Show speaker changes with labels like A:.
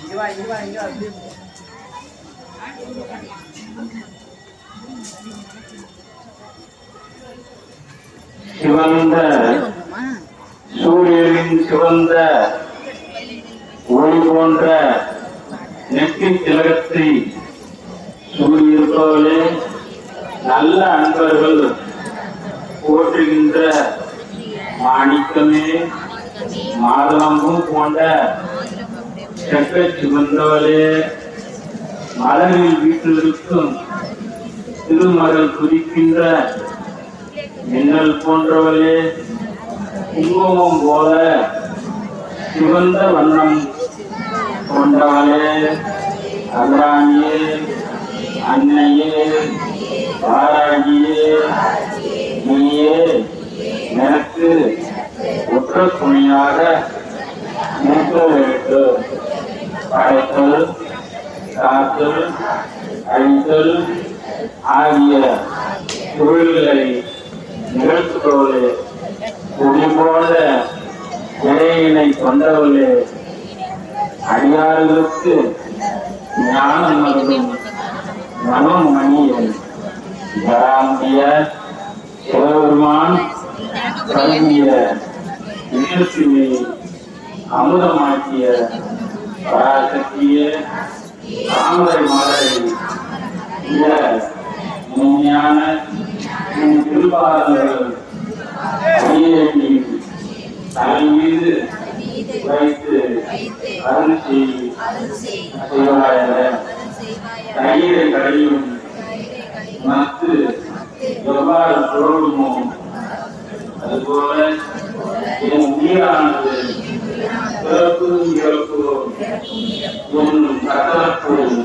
A: இங்க வா இங்க அப்படியே
B: சிவந்த சூரியனின் சிவந்த ஒளி போன்ற நெற்றி திலகத்தை சூழியிருப்பவர்களே நல்ல அன்பர்கள் போற்றுகின்ற மாணிக்கமே மாதளம்பும் போன்ற செக்க சிவந்தவளே மலரில் வீட்டிலிருக்கும் திருமகள் குறிக்கின்ற மின்னல் போன்றவளே குங்குமம் போல சிவந்த வண்ணம் கொண்டவளே அகராணியே அன்னையே பாராகியே நீயே எனக்கு ஒற்ற துணையாக நிற்க வேண்டும் படைத்தல் காத்தல் அழித்தல் ஆகிய தொழில்களை நிகழ்த்துபவர்களே குடிபோல இறையினை கொண்டவளே. அடியார்களுக்கு ஞானம் மனம் மனோமணியன். ஜராம்பிய சிவபெருமான் கல்விய விஷத்தினை அமுதமாக்கிய பராசக்திய தாமரை மாலை இந்த உண்மையான உன் திருப்பாதங்கள் அடியேறி தலை மீது வைத்து அருள் செய்வாய தயிரை கடையும் மத்து எவ்வாறு புரளுமோ அதுபோல என் உயிரானது பிறப்பு இறப்பு என்னும் கட்டளப்போம்